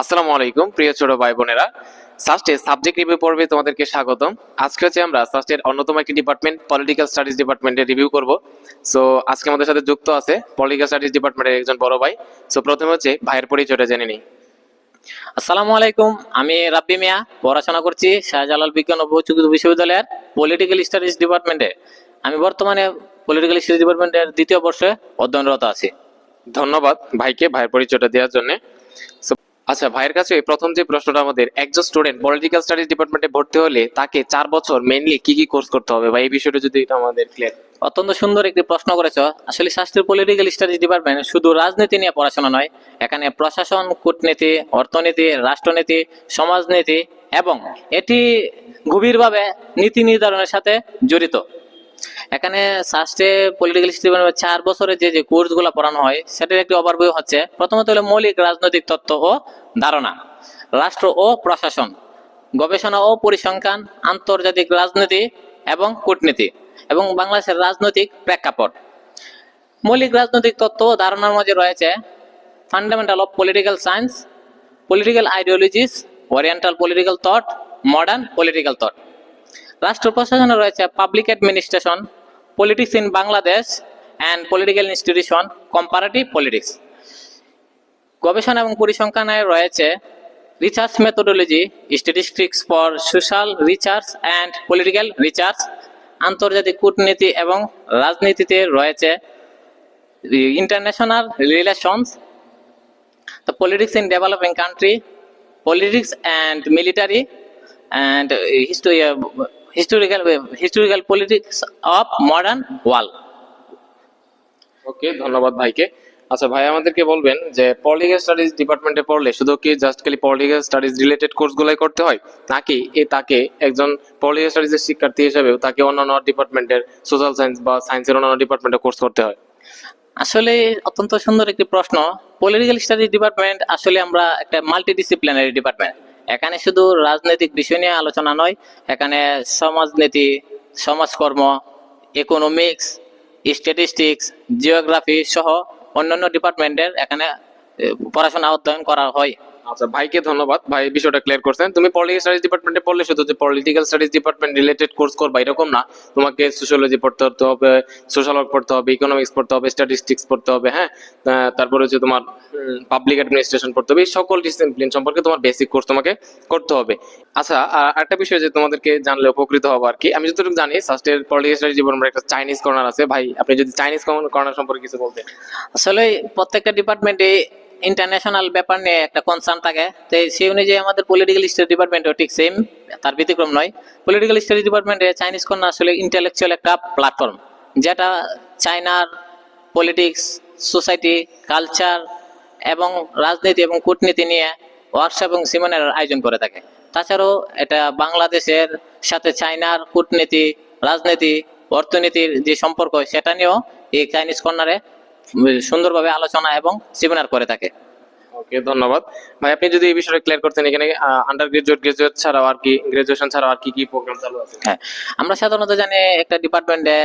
আসসালামু আলাইকুম প্রিয় ছোট ভাই বোনেরা। সাস্টের সাবজেক্ট রিভিউ পর্বে তোমাদেরকে স্বাগতম। আজকে হচ্ছে আমরা সাস্টের অন্যতম একটি ডিপার্টমেন্ট পলিটিক্যাল স্টাডিজ ডিপার্টমেন্টের রিভিউ করব। সো আজকে আমাদের সাথে যুক্ত আছে পলিটিক্যাল স্টাডিজ ডিপার্টমেন্টের একজন বড় ভাই। সো প্রথমে হচ্ছে ভাইয়ের পরিচয়টা জেনে নিই। আসসালামু আলাইকুম আমি রাব্বি মিয়া পড়াশোনা করছি শাহজালাল বিজ্ঞান ও প্রযুক্তি বিশ্ববিদ্যালয়ের পলিটিক্যাল স্টাডিজ ডিপার্টমেন্টে আমি বর্তমানে পলিটিক্যাল স্টাডিজ ডিপার্টমেন্টের দ্বিতীয় বর্ষে অধ্যয়নরত আছি। ধন্যবাদ ভাইকে ভাইয়ের পরিচয়টা দেওয়ার জন্য। আচ্ছা ভাইয়ের কাছে প্রথম যে প্রশ্নটা আমাদের, একজন স্টুডেন্ট পলিটিক্যাল স্টাডিজ ডিপার্টমেন্টে ভর্তি হলে তাকে চার বছর মেনলি কি কি কোর্স করতে হবে? বা এই বিষয়টা যদি আমাদের ক্লিয়ার অত্যন্ত সুন্দর একটি প্রশ্ন করেছ। আসলে শাস্ত্রীয় পলিটিক্যাল স্টাডিজ ডিপার্টমেন্ট শুধু রাজনীতি নিয়ে পড়াশোনা নয়, এখানে প্রশাসন, কূটনীতি, অর্থনীতি, রাষ্ট্রনীতি, সমাজনীতি এবং এটি গভীরভাবে নীতি নির্ধারণের সাথে জড়িত। এখানে সাস্টে পলিটিক্যাল ডিপার্টমেন্ট চার বছরে যে যে কোর্সগুলো পড়ানো হয়, সেটার একটি ওভারভিউ হচ্ছে। প্রথমত হলো মৌলিক রাজনৈতিক তত্ত্ব ও ধারণা, রাষ্ট্র ও প্রশাসন, গবেষণা ও পরিসংখ্যান, আন্তর্জাতিক রাজনীতি এবং কূটনীতি এবং বাংলাদেশের রাজনৈতিক প্রেক্ষাপট। মৌলিক রাজনৈতিক তত্ত্ব ও ধারণার মধ্যে রয়েছে fundamental of political science political ideologies oriental political thought modern political thought রাষ্ট্র প্রশাসনে রয়েছে public administration politics in Bangladesh and political institution comparative politics গবেষণা এবং পরিসংখ্যানে রয়েছে research methodology statistics for social research and political research আন্তর্জাতিক কূটনীতি এবং রাজনীতিতে রয়েছে international relations the politics in developing country, politics and military, and uh, historical historical politics of modern world. Okay ধন্যবাদ ভাইকে। আচ্ছা ভাই আমাদেরকে বলবেন যে পলিটিক্যাল স্টাডিজ ডিপার্টমেন্টে পড়লে শুধু কি জাস্ট খালি পলিটিক্যাল স্টাডিজ রিলেটেড কোর্সগুলোই করতে হয়? নাকি এ তাকে একজন পলিটিক্যাল স্টাডিজের শিক্ষার্থী হিসেবেও তাকে অন্যান্য ডিপার্টমেন্টের সোশ্যাল সায়েন্স বা সায়েন্সের অন্যান্য ডিপার্টমেন্টে কোর্স করতে হয়? আসলে অত্যন্ত সুন্দর একটি প্রশ্ন। পলিটিক্যাল স্টাডিজ ডিপার্টমেন্ট আসলে আমরা একটা মাল্টি ডিসিপ্লিনারি ডিপার্টমেন্ট এখানে শুধু রাজনৈতিক বিষয় নিয়ে আলোচনা নয়, এখানে সমাজনীতি, সমাজকর্ম ইকোনমিক্স স্ট্যাটিস্টিক্স জিওগ্রাফি সহ অন্যান্য ডিপার্টমেন্টের এখানে পড়াশোনা অধ্যয়ন করা হয়। আচ্ছা ভাইকে ধন্যবাদ। ভাই, বিষয়টা ক্লিয়ার করছেন। তুমি পলিটিক্যাল স্টাডিজ ডিপার্টমেন্টে পড়লে শুধু যে political studies department related course করবা, এরকম না। তোমাকে সোশ্যোলজি পড়তে হবে সোশ্যাল ওয়ার্ক পড়তে হবে ইকোনমিক্স পড়তে হবে স্ট্যাটিস্টিক্স পড়তে হবে হ্যাঁ? তারপরে হচ্ছে তোমার পাবলিক অ্যাডমিনিস্ট্রেশন পড়তে হবে। সকল ডিসিপ্লিন সম্পর্কে তোমার বেসিক কোর্স তোমাকে করতে হবে। আচ্ছা একটা বিষয় যে তোমাদেরকে জানলে উপকৃত হব আর কি। আমি যতটুকু জানি ফার্স্টের পলিটিক্যাল স্টাডিজ একটা চাইনিজ কর্নার আছে। ভাই, আপনি যদি চাইনিজ কর্নার সম্পর্কে কিছু বলতেন। আসলে প্রত্যেকটা ডিপার্টমেন্টে ইন্টারন্যাশনাল ব্যাপার নিয়ে একটা কনসার্ন থাকে। তো সেই অনুযায়ী আমাদের পলিটিক্যাল স্টাডি ডিপার্টমেন্টও ঠিক সেম তার ব্যতিক্রম নয়। পলিটিক্যাল স্টাডি ডিপার্টমেন্টে চাইনিজ কন্যা আসলে ইন্টেলেকচুয়াল একটা প্ল্যাটফর্ম যেটা চায়নার পলিটিক্স সোসাইটি কালচার এবং রাজনীতি এবং কূটনীতি নিয়ে ওয়ার্কশপ এবং সেমিনার আয়োজন করে থাকে। তাছাড়াও এটা বাংলাদেশের সাথে চায়নার কূটনীতি, রাজনীতি, অর্থনীতির যে সম্পর্ক, সেটা নিয়েও এই চাইনিজ কর্নারে সুন্দরভাবে আলোচনা এবং সেমিনার করে থাকে। ওকে ধন্যবাদ। ভাই আপনি যদি এই বিষয়টা ক্লিয়ার করতেন এখানে আন্ডার গ্রাজুয়েট গ্রাজুয়েট ছাড়াও আর কি গ্রাজুয়েশন ছাড়াও আর কি কি প্রোগ্রাম চালু আছে? হ্যাঁ আমরা সাধারণত জানি একটা ডিপার্টমেন্টে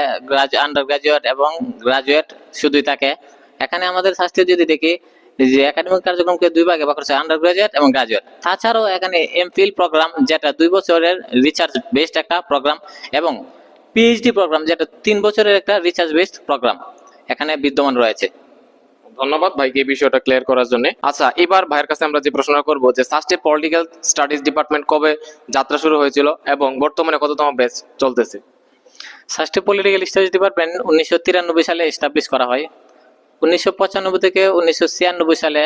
আন্ডার গ্রাজুয়েট এবং গ্রাজুয়েট শুধুই থাকে। এখানে আমাদের শাস্ত্রে যদি দেখি যে একাডেমিক কার্যক্রমকে দুই ভাগে ভাগ করেছে আন্ডার গ্রাজুয়েট এবং গ্রাজুয়েট তাছাড়াও এখানে এমফিল প্রোগ্রাম যেটা দুই বছরের রিসার্চ বেসড একটা প্রোগ্রাম এবং পিএইচডি প্রোগ্রাম যেটা তিন বছরের একটা রিসার্চ বেসড প্রোগ্রাম এখানে বিদ্যমান রয়েছে। ধন্যবাদ ভাইকে এই বিষয়টা ক্লিয়ার করার জন্য। আচ্ছা এবার ভাইয়ের কাছে আমরা যে প্রশ্নটা করব যে ফার্স্টে পলিটিক্যাল স্টাডিজ ডিপার্টমেন্ট কবে যাত্রা শুরু হয়েছিল এবং বর্তমানে কততম ব্যাচ চলতেছে? সাস্টে পলিটিক্যাল স্টাডিজ ডিপার্টমেন্ট উনিশশো তিরানব্বই সালে এস্টাবলিশ করা হয়। উনিশশো পঁচানব্বই থেকে উনিশশো ছিয়ানব্বই সালে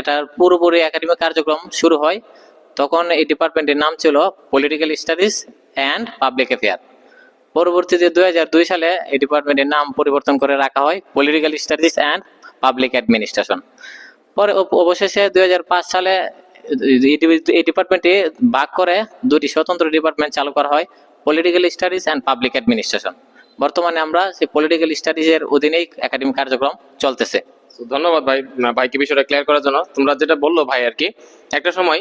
এটার পুরোপুরি একাডেমিক কার্যক্রম শুরু হয়। তখন এই ডিপার্টমেন্টের নাম ছিল political studies and public affair পরবর্তীতে দুই হাজার দুই সালে এই ডিপার্টমেন্টের নাম পরিবর্তন করে রাখা হয় political studies and public administration পরে অবশেষে দুই হাজার পাঁচ সালে এই ডিপার্টমেন্টটি ভাগ করে দুটি স্বতন্ত্র ডিপার্টমেন্ট চালু করা হয় political studies and public administration বর্তমানে আমরা সেই পলিটিক্যাল স্টাডিজের অধীনেই একাডেমিক কার্যক্রম চলতেছে। ধন্যবাদ ভাই। ভাইকে বিষয়টা ক্লিয়ার করার জন্য। তোমরা যেটা বলল ভাই আর কি, একটা সময়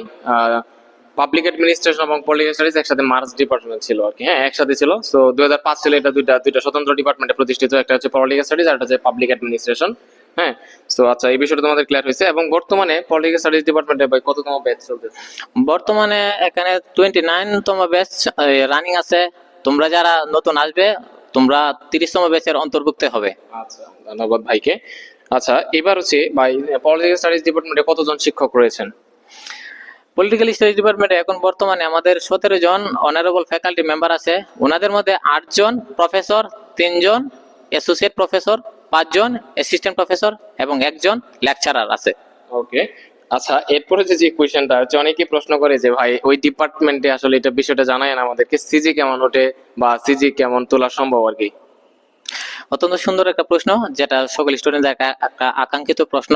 পাবলিক অ্যাডমিনিস্ট্রেশন এবং পলিটিক্যাল স্টাডিজ একসাথে মার্চ ডিপার্টমেন্ট ছিল আর কি হ্যাঁ একসাথে ছিল। সো দুই হাজার পাঁচ সালে এটা দুইটা দুইটা স্বতন্ত্র ডিপার্টমেন্টে প্রতিষ্ঠিত একটা হচ্ছে পলিটিক্যাল স্টাডিজ আর একটা হচ্ছে পাবলিক অ্যাডমিনিস্ট্রেশন হ্যাঁ। তো আচ্ছা এই বিষয়টা তোমাদের ক্লিয়ার হয়েছে এবং বর্তমানে পলিটিক্যাল স্টাডিজ ডিপার্টমেন্টে ভাই কততম ব্যাচ চলতেছে? বর্তমানে এখানে টোয়েন্টি তম ব্যাচ রানিং আছে। তোমরা যারা নতুন আসবে তোমরা তিরিশতম ব্যাচের অন্তর্ভুক্ত হবে। আচ্ছা ধন্যবাদ ভাইকে। আচ্ছা এবার হচ্ছে ভাই পলিটিক্যাল স্টাডিজ ডিপার্টমেন্টে কতজন শিক্ষক রয়েছেন? পলিটিক্যাল স্টাডিজ ডিপার্টমেন্টে এখন বর্তমানে আমাদের সতেরো জন অনারেবল ফ্যাকাল্টি মেম্বার আছে। ওনাদের মধ্যে আটজন প্রফেসর তিনজন অ্যাসোসিয়েট প্রফেসর পাঁচজন অ্যাসিস্ট্যান্ট প্রফেসর এবং একজন লেকচারার আছে। ওকে আচ্ছা এরপরে যে যে কোয়েশ্চেনটা হচ্ছে অনেকেই প্রশ্ন করে যে ভাই ওই ডিপার্টমেন্টে আসলে এটা বিষয়টা জানায় না আমাদেরকে। সিজি কেমন ওঠে বা সিজি কেমন তোলা সম্ভব আর কি? অত্যন্ত সুন্দর একটা প্রশ্ন যেটা সকল স্টুডেন্টদের একটা একটা আকাঙ্ক্ষিত প্রশ্ন।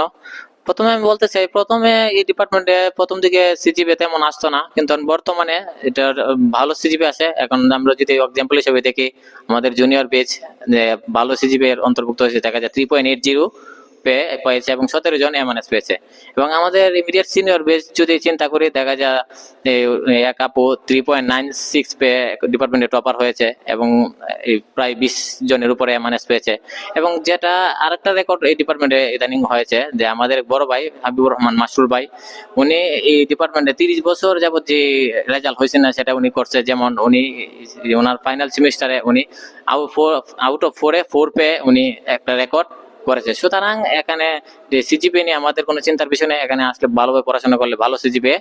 প্রথমে আমি বলতে চাই, প্রথমে এই ডিপার্টমেন্টে প্রথম দিকে সিজিপি তেমন আসতো না, কিন্তু বর্তমানে এটার ভালো সিজিপি আছে এখন আমরা যদি এক্সাম্পল হিসেবে দেখি, আমাদের জুনিয়র বেচ ভালো সিজিপি এর অন্তর্ভুক্ত হয়েছে, দেখা যায় থ্রি পয়েন্ট এইট জিরো পেয়েছে এবং সতেরো জন এমএনএস পেয়েছে। এবং আমাদের ইমিডিয়েট সিনিয়র বেচ যদি চিন্তা করি, দেখা যায় এক আপু থ্রি পয়েন্ট নাইন সিক্স পেয়ে ডিপার্টমেন্টে টপার হয়েছে এবং প্রায় বিশ জনের উপরে এমএনএস পেয়েছে। এবং যেটা আরেকটা রেকর্ড এই ডিপার্টমেন্টে ইদানিং হয়েছে, যে আমাদের বড় ভাই হাবিবুর রহমান মাসরুর ভাই, উনি এই ডিপার্টমেন্টে তিরিশ বছর যাবত যে রেজাল্ট হয়েছে না, সেটা উনি করছে। যেমন উনি, ওনার ফাইনাল সেমিস্টারে উনি আউট ফোর আউট অফ ফোরে ফোর পেয়ে উনি একটা রেকর্ড করেছে। সুতরাং এখানে সিজিপি নিয়ে আমাদের কোনো চিন্তার বিষয় নেই, এখানে আসলে ভালোভাবে পড়াশোনা করলে ভালো সিজিপি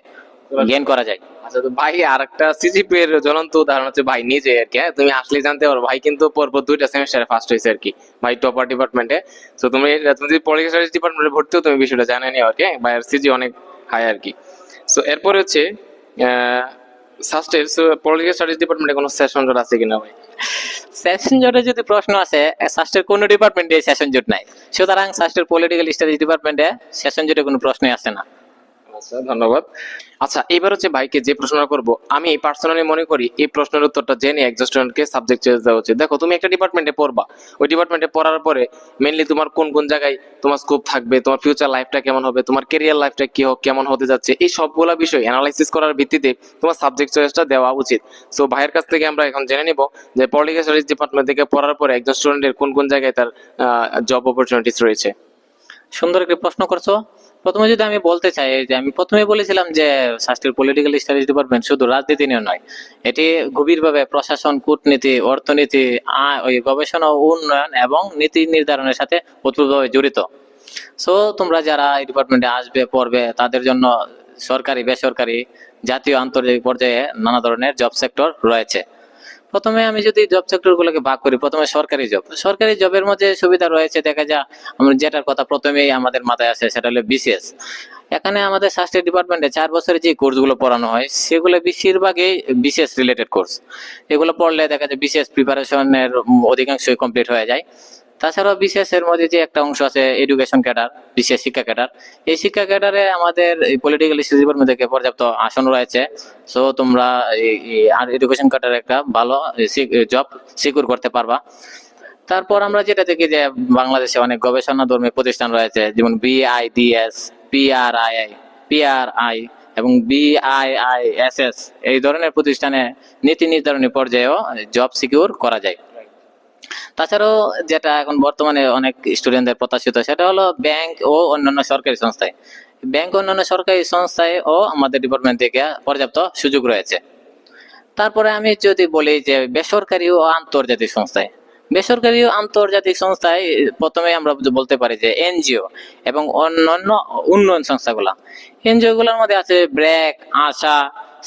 গেইন করা যায়। আচ্ছা তো ভাই আর একটা সিজিপি এর জ্বলন্ত উদাহরণ হচ্ছে ভাই, নিজে আর কি হ্যাঁ? তুমি আসলে জানতে পারো, ভাই কিন্তু পরপর দুইটা সেমিস্টারে ফার্স্ট হয়েছে আর কি, ভাই টপার ডিপার্টমেন্টে তো তুমি তুমি যদি পলিটিক্যাল ডিপার্টমেন্টে ভর্তিও তুমি বিষয়টা জানে নি আর কি হ্যাঁ? ভাইয়ের সিজি অনেক হাই আর কি। সো এরপরে হচ্ছে সাস্টের পলিটিক্যাল স্টাডিজ ডিপার্টমেন্টে কোনো সেশন আছে কিনা ভাই? সেশন জোটে যদি প্রশ্ন আছে স্বাস্থ্যের কোনো ডিপার্টমেন্টে সেশন জোট নাই? সুতরাং স্বাস্থ্যের পলিটিক্যাল স্টাডিজ ডিপার্টমেন্টে সেশন জোটে কোনো প্রশ্নই আসে না। ধন্যবাদ। আচ্ছা এবার হচ্ছে ভাইকে যে করব, আমি পার্সোনালি মনে করি এই প্রশ্নের উত্তরটা জেনে একজন স্টুডেন্টকে সাবজেক্ট দেওয়া উচিত। দেখো, তুমি একটা ডিপার্টমেন্টে পড়বা। ওই ডিপার্টমেন্টে পড়ার পরে মেনলি তোমার কোন কোন জায়গায় তোমার স্কোপ থাকবে, তোমার ফিউচার লাইফটা কেমন হবে, তোমার ক্যারিয়ার লাইফটা কি হোক, কেমন হতে যাচ্ছে, এই সবগুলা বিষয় অ্যানালাইসিস করার ভিত্তিতে তোমার সাবজেক্ট চয়েসটা দেওয়া উচিত। সো ভাইয়ের কাছ থেকে আমরা এখন জেনে নিব যে পলিটিক্যাল স্টাডিজ ডিপার্টমেন্ট থেকে পড়ার পরে একজন স্টুডেন্টের কোন কোন জায়গায় তার জব অপরচুনিটিস রয়েছে। সুন্দর একটি প্রশ্ন করছ। প্রথমে যদি আমি বলতে চাই যে আমি প্রথমে বলেছিলাম যে শাস্ত্রের পলিটিক্যাল স্টাডিজ ডিপার্টমেন্ট শুধু রাজনীতি নিয়ে নয়, এটি গভীরভাবে প্রশাসন, কূটনীতি, অর্থনীতি ওই গবেষণা ও উন্নয়ন এবং নীতি নির্ধারণের সাথে ওতপ্রোতভাবে জড়িত। সো তোমরা যারা এই ডিপার্টমেন্টে আসবে, পড়বে, তাদের জন্য সরকারি, বেসরকারি জাতীয় আন্তর্জাতিক পর্যায়ে নানা ধরনের জব সেক্টর রয়েছে। প্রথমে আমি যদি জব সেক্টরগুলোকে ভাগ করি, প্রথমে সরকারি জব সরকারি জবের মধ্যে সুবিধা রয়েছে, দেখা যায় আমরা যেটার কথা প্রথমেই আমাদের মাথায় আসে, সেটা হলো বিশেষ এখানে আমাদের স্বাস্থ্য ডিপার্টমেন্টে চার বছরের যে কোর্সগুলো পড়ানো হয়, সেগুলো বেশিরভাগই বিশেষ রিলেটেড কোর্স এগুলো পড়লে দেখা যায় বিশেষ প্রিপারেশনের অধিকাংশই কমপ্লিট হয়ে যায়। তাছাড়াও বিসিএস এর মধ্যে যে একটা অংশ আছে এডুকেশন ক্যাডার বিশেষ শিক্ষা ক্যাডার এই শিক্ষা ক্যাডারে আমাদের পলিটিক্যাল ডিপার্টমেন্ট থেকে পর্যাপ্ত আসন রয়েছে। সো তোমরা আর এডুকেশন ক্যাডার একটা ভালো জব সিকিউর করতে পারবা। তারপর আমরা যেটা দেখি যে বাংলাদেশে অনেক গবেষণা ধর্মী প্রতিষ্ঠান রয়েছে, যেমন বিআইডিএস পিআরআই পিআরআই এবং বিআইআইএসএস এই ধরনের প্রতিষ্ঠানে নীতি নির্ধারণী পর্যায়েও জব সিকিউর করা যায়। তাছাড়াও যেটা এখন বর্তমানে অনেক স্টুডেন্টদের প্রত্যাশিত, সেটা হলো ব্যাংক ও অন্যান্য সরকারি সংস্থায়। ব্যাংক অন্যান্য সরকারি সংস্থায় ও আমাদের ডিপার্টমেন্ট থেকে পর্যাপ্ত সুযোগ রয়েছে। তারপরে আমি যদি বলি যে বেসরকারি ও আন্তর্জাতিক সংস্থায়। বেসরকারি ও আন্তর্জাতিক সংস্থায় প্রথমে আমরা বলতে পারি যে এনজিও এবং অন্যান্য উন্নয়ন সংস্থাগুলা। এনজিও গুলোর মধ্যে আছে BRAC, ASA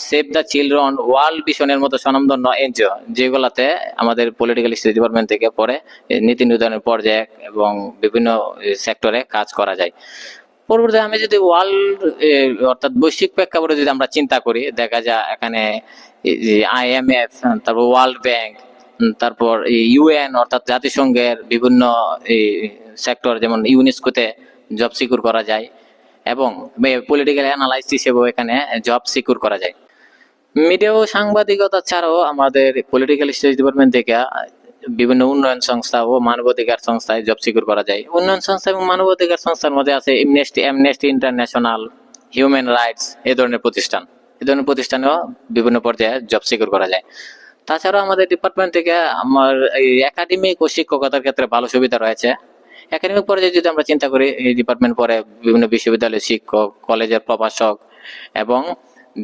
save the children world ভিশনের মতো স্বনামধন্য এনজিও, যেগুলাতে আমাদের পলিটিক্যাল স্টাডি ডিপার্টমেন্ট থেকে পরে নীতি নির্ধারণের পর্যায়ে এবং বিভিন্ন সেক্টরে কাজ করা যায়। পরবর্তীতে আমি যদি ওয়ার্ল্ড অর্থাৎ বৈশ্বিক প্রেক্ষাপটে যদি আমরা চিন্তা করি, দেখা যায় এখানে আইএমএফ তারপর ওয়ার্ল্ড ব্যাংক তারপর ইউএন অর্থাৎ জাতিসংঘের বিভিন্ন সেক্টর যেমন ইউনেস্কোতে জব সিকিউর করা যায় এবং পলিটিক্যাল অ্যানালাইসিস হিসেবেও এখানে জব সিকিউর করা যায়। মিডিয়া ও সাংবাদিকতা ছাড়াও আমাদের পলিটিক্যাল স্টাডিজ ডিপার্টমেন্ট থেকে বিভিন্ন উন্নয়ন সংস্থা ও মানবাধিকার সংস্থায় জব সিকিউর করা যায়। উন্নয়ন সংস্থা এবং মানবাধিকার সংস্থার মধ্যে আছে amnesty amnesty international human rights এ ধরনের প্রতিষ্ঠান। এ ধরনের প্রতিষ্ঠানেও বিভিন্ন পর্যায়ে জব সিকিউর করা যায়। তাছাড়াও আমাদের ডিপার্টমেন্ট থেকে আমার এই একাডেমিক ও শিক্ষকতার ক্ষেত্রে ভালো সুবিধা রয়েছে। একাডেমিক পর্যায়ে যদি আমরা চিন্তা করি, এই ডিপার্টমেন্ট পরে বিভিন্ন বিশ্ববিদ্যালয়ের শিক্ষক কলেজের প্রভাষক এবং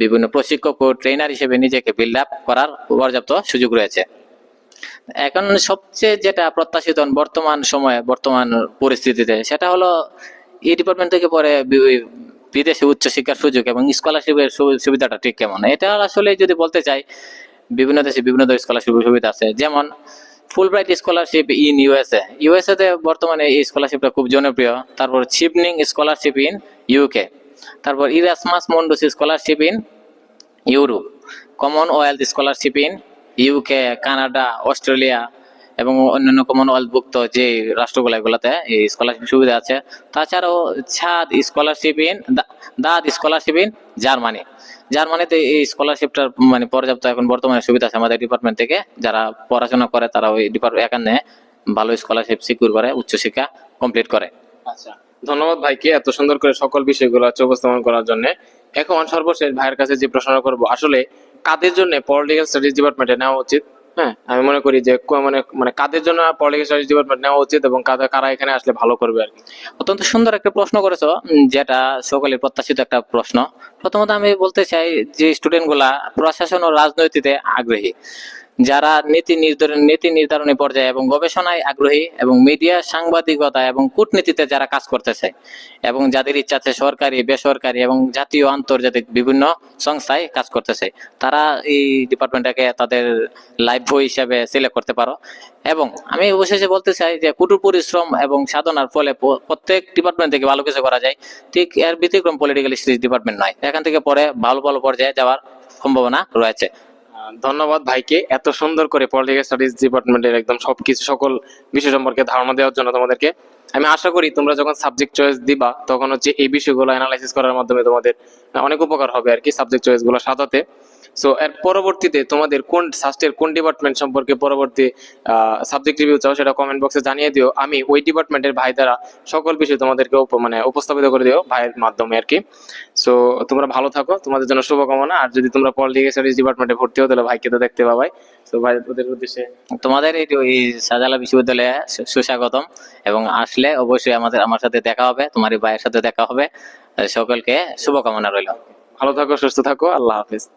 বিভিন্ন প্রশিক্ষক ও ট্রেনার হিসেবে নিজেকে বিল্ড আপ করার পর্যাপ্ত সুযোগ রয়েছে। এখন সবচেয়ে যেটা প্রত্যাশিত বর্তমান সময়ে, বর্তমান পরিস্থিতিতে, সেটা হলো এই ডিপার্টমেন্ট থেকে পরে বিদেশে উচ্চশিক্ষার সুযোগ এবং স্কলারশিপের সুবিধাটা ঠিক কেমন? এটা আসলে যদি বলতে চাই, বিভিন্ন দেশে বিভিন্ন ধরনের স্কলারশিপ সুবিধা আছে। যেমন Fulbright scholarship in USA USA তে বর্তমানে এই স্কলারশিপটা খুব জনপ্রিয়। তারপর চিপনিং স্কলারশিপ ইন ইউকে তারপর Erasmus Mundus scholarship in Europe Commonwealth scholarship in UK Canada Australia এবং অন্যান্য কমনওয়েলথভুক্ত যে রাষ্ট্রগুলো এগুলোতে এই স্কলারশিপ সুবিধা আছে। তাছাড়াও DAAD scholarship in DAAD scholarship in Germany জার্মানিতে এই স্কলারশিপটার মানে পর্যাপ্ত এখন বর্তমানে সুবিধা আছে আমাদের ডিপার্টমেন্ট থেকে। যারা পড়াশোনা করে তারা ওই ডিপার্টমেন্ট এখানে ভালো স্কলারশিপ সিকিউর করে, উচ্চশিক্ষা কমপ্লিট করে। আচ্ছা। ধন্যবাদ ভাইকে এত সুন্দর করে সকল বিষয়গুলো হচ্ছে উপস্থাপন করার জন্য। এখন সর্বশেষ ভাইয়ের কাছে যে প্রশ্ন করব, আসলে কাদের জন্য পলিটিক্যাল স্টাডিজ ডিপার্টমেন্টে নেওয়া উচিত? হ্যাঁ আমি মনে করি যে মানে মানে কাদের জন্য পলিটিক্যাল স্টাডিজ ডিপার্টমেন্ট নেওয়া উচিত এবং কাদের কারা এখানে আসলে ভালো করবে আর অত্যন্ত সুন্দর একটা প্রশ্ন করেছ যেটা সকলের প্রত্যাশিত একটা প্রশ্ন। প্রথমত আমি বলতে চাই যে স্টুডেন্টগুলা প্রশাসন ও রাজনীতিতে আগ্রহী। যারা নীতি নির্ধারণ নীতি নির্ধারণী পর্যায়ে এবং গবেষণায় আগ্রহী এবং মিডিয়া সাংবাদিকতা এবং কূটনীতিতে যারা কাজ করতেছে এবং যাদের ইচ্ছা আছে সরকারি, বেসরকারি এবং জাতীয়, আন্তর্জাতিক বিভিন্ন সংস্থায় কাজ করতেছে, তারা এই ডিপার্টমেন্টটাকে তাদের লাইফ বই হিসাবে সিলেক্ট করতে পারো। এবং আমি অবশেষে বলতে চাই যে কঠোর পরিশ্রম এবং সাধনার ফলে প্রত্যেক ডিপার্টমেন্ট থেকে ভালো কিছু করা যায়। ঠিক এর ব্যতিক্রম পলিটিক্যাল স্টাডিজ ডিপার্টমেন্ট নয়। এখান থেকে পরে ভালো ভালো পর্যায়ে যাওয়ার সম্ভাবনা রয়েছে। ধন্যবাদ ভাইকে এত সুন্দর করে পলিটিক্যাল স্টাডিজ ডিপার্টমেন্টের একদম সবকিছু সকল বিষয় সম্পর্কে ধারণা দেওয়ার জন্য তোমাদেরকে। আমি আশা করি তোমরা যখন সাবজেক্ট চয়েস দিবা, তখন হচ্ছে এই বিষয়গুলো অ্যানালাইসিস করার মাধ্যমে তোমাদের অনেক উপকার হবে আর কি সাবজেক্ট চয়েসগুলো সাজাতে। সো এর পরবর্তীতে তোমাদের কোন সাস্টের কোন ডিপার্টমেন্ট সম্পর্কে পরবর্তী সাবজেক্ট রিভিউ চাও সেটা কমেন্ট বক্সে জানিয়ে দিও। আমি ওই ডিপার্টমেন্টের ভাই দ্বারা সকল বিষয় তোমাদেরকে মানে উপস্থাপিত করে দিও ভাইয়ের মাধ্যমে আর কি। সো তোমরা ভালো থাকো তোমাদের জন্য শুভকামনা। আর যদি তোমরা পলিটিক্যাল স্টাডিজ ডিপার্টমেন্টে ভর্তি হতে হলে ভাইকে তো দেখতে পাবাই। তো ভাই ওদের উদ্দেশ্যে তোমাদের এই শাহজালা বিশ্ববিদ্যালয়ে সু- সুস্বাগতম। এবং আসলে অবশ্যই আমাদের আমার সাথে দেখা হবে তোমার ভাইয়ের সাথে দেখা হবে। সকলকে শুভকামনা রইল। ভালো থাকো সুস্থ থাকো আল্লাহ হাফিজ।